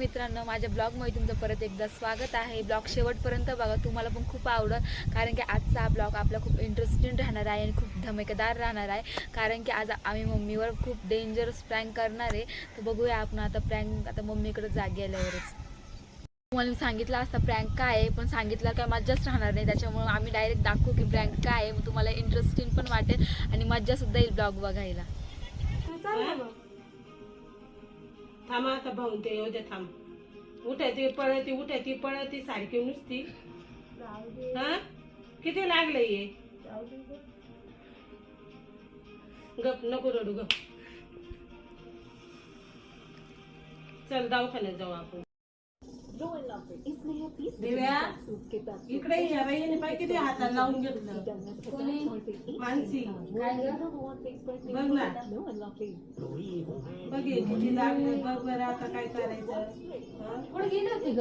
मित्रांनो माझ्या ब्लॉगमध्ये तुमचं परत एकदा स्वागत आहे. ब्लॉग शेवटपर्यंत बघा तुम्हाला पण खूप आवडत कारण की आजचा हा ब्लॉग आपला खूप इंटरेस्टिंग राहणार आहे आणि खूप धमेकेदार राहणार आहे. कारण की आज आम्ही मम्मीवर खूप डेंजरस प्रँक करणार आहे. तर बघूया आपण आता प्रँक आता मम्मीकडे जागे आल्यावरच तुम्हाला मी सांगितलं असता प्रँक काय आहे पण सांगितलं काय मज्जाच राहणार नाही. त्याच्यामुळे आम्ही डायरेक्ट दाखवू की प्रँक काय आहे. तुम्हाला इंटरेस्टिंग पण वाटेल आणि मज्जासुद्धा येईल ब्लॉग बघायला. थांबा आता भाऊन ते येऊ दे थांब. उठायची पळती उठायची पळती सारखी नुसती. हा? किती लागलं ये गप नको रडू गप. चल दवाखान्यात जाऊ आपण. दिव्या इकडे या बाईने पाय किती हाताला लावून घेतलं? मानसी. बघ ना. बघ किती लागलं बघ बरं आता काय करायचं? कुठे गेली होती ग?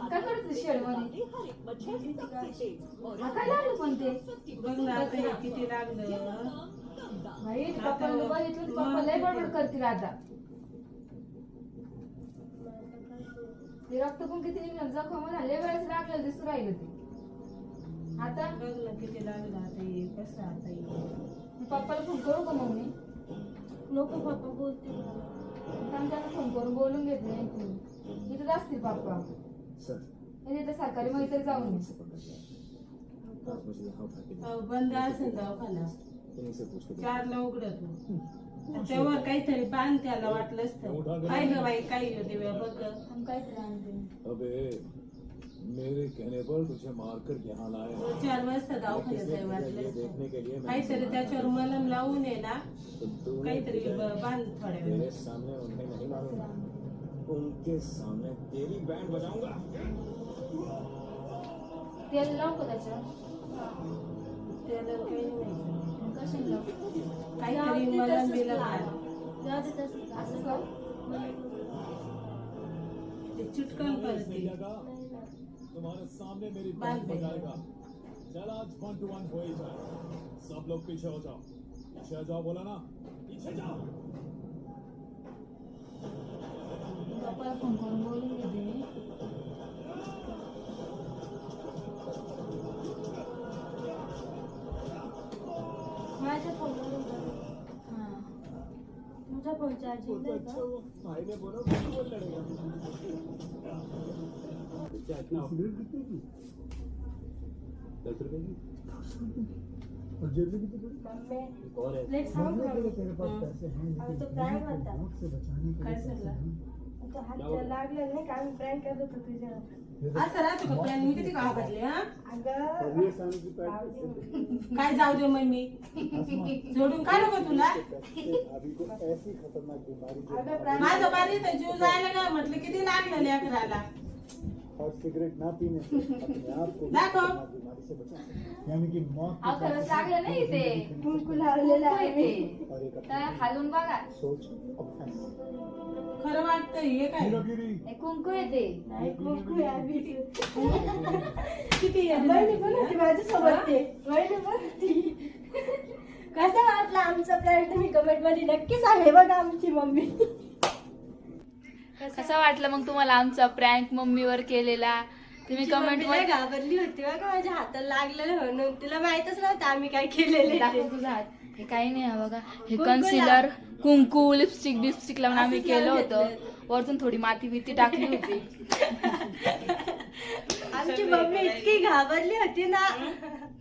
काय करत होती शेडमध्ये? काय लागलं पण ते? बघ ना आता किती लागलं. बाई बघितलं पप्पा लय बडबड करतील आता. ते रक्त पण किती निघलं? जखम झाले वेळेस लागलं दिसू राहिलं ते. आता? बघ ना किती लागलं आता हे कसं आता मी पप्पाला फोन करू का मग मी नको पप्पा बोलते त्यांना फोन करून बोलून घेतले इथं असतील पप्पा. हे तिथं सरकारी मैत्री जाऊन ये. अहो, बंद असेल दवाखाना. चारला उघडत तेव्हा काहीतरी बांध त्याला वाटलंच तर काय ग बाई काय ग दिव्या बघ. काहीतरी आणते. अबे मेरे कहने पर तुझे मारकर यहाँ लाए हैं। दोन चार वाजता दवाखान्यात जाय ये वाटलंच देखने के लिए तर. मैं काहीतरी त्याच्यावर मलम लावून आहे ना तो तूने काहीतरी ब- बांध थोड्या वेळ मेरे सामने उन्हें नहीं मारूंगा। उनके सामने तेरी बैंड बजाऊंगा। तेल लावू का त्याच्यावर त्याला काही नाही. कशाने लावू काहीतरी. असं? ते चिटकन तुम्हारे सामने मेरी चल आज वन टू वन हो ही जाए सब लोग पीछे हो जाओ. पीछे जाओ बोला ना. पीछे जाओ. पप्पाला फ़ोन करून बोलून घेते माझ्या फोनवर हा. तुमचा फोन चार्जिंग आहे का भाई ने बोला कौन बोल लड़ेगा। दस रुपए की? मम्मी और है। लेट सांग ना. आम्ही तो प्रँक होता काय झालं तो हात लागला नाही का आम्ही प्रँक करत होतो तुझ्या. असं राहतो का प्लॅन मी किती हा? अगं काय जाऊ दे मम्मी जोडून काय नको तुला? अगं माझं बारी तर जीव जायला का म्हटलं किती लागलं लेकराला? और सिगरेट ना पीने से अपने आप को दाखव बीमारी से बचाएं यानी कि मौत अहो, खरंच लागलं नाही ते कुंकू लावलेला आहे. आहे ते. और एक तर अपनी हालून बघा. सोच और फैसला खरं वाटतं हे काय? हीरोगिरी हे कुंकू येते. नाही कुंकू आहे किती आहे? पण होती माझ्यासोबत ते. वहिनी पण होती. कसा वाटला आमचा प्लॅन तुम्ही कमेंटमध्ये नक्की सांगा. बघा आमची मम्मी. कसा वाटलं मग तुम्हाला आमचा प्रँक मम्मीवर केलेला? तुम्ही कमेंट लय घाबरली होती बघा माझ्या हाताला लागलेलं म्हणून तिला माहितच नव्हतं आम्ही काय केलेलं आहे दाखव तुझा हात. हे काही नाही हा बघा. हे कन्सिलर कुंकू लिपस्टिक बिपस्टिक लावून आम्ही केलं होतं. वरतून थोडी माती बिती टाकली होती. आमची मम्मी इतकी घाबरली होती ना.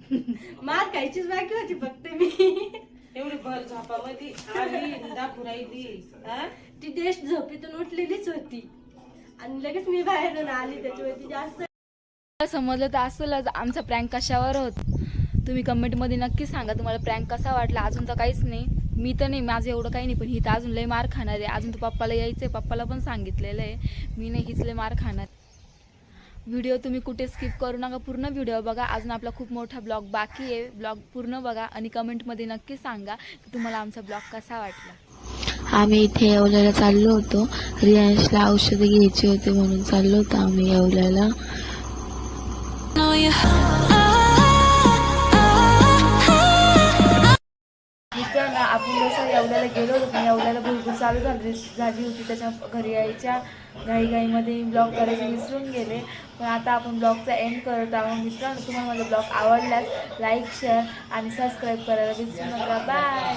मार खायचीच बाकी होती फक्त मी. एवढी भर झोपामध्ये आली दाखवू राहिली हा? ती देश झोपेतून उठलेलीच होती. आणि लगेच मी बाहेरून आली त्याच्यावरती जास्त समजलं तर असलच आमचा प्रँक कशावर होत? तुम्ही कमेंटमध्ये नक्की सांगा तुम्हाला प्रँक कसा वाटला? अजून तर काहीच नाही. मी तर नाही माझं एवढं काही नाही पण ही तर अजून लय मार खाणार. आहे अजून तर पप्पाला यायचंय पप्पाला पण सांगितलेलं आहे. मी नाही हीच लय मार खाणार. व्हिडिओ तुम्ही कुठे स्किप करू नका. पूर्ण व्हिडिओ बघा. अजून आपला खूप मोठा ब्लॉग बाकी आहे. ब्लॉग पूर्ण बघा आणि कमेंटमध्ये नक्की सांगा की तुम्हाला आमचा ब्लॉग कसा वाटला. आम्ही इथे येवल्याला चाललो होतो. रियांशला औषधं घ्यायची होती म्हणून चाललो होतो आम्ही येवल्याला. चालू झाली झाली होती. त्याच्या घरी यायच्या घाईघाईमध्ये ब्लॉग करायचे विसरून गेले. पण आता आपण ब्लॉगचा एंड करत आहोत. मित्रांनो तुम्हाला माझा ब्लॉग आवडल्यास लाईक शेअर आणि सबस्क्राईब करायला विसरू नका. बाय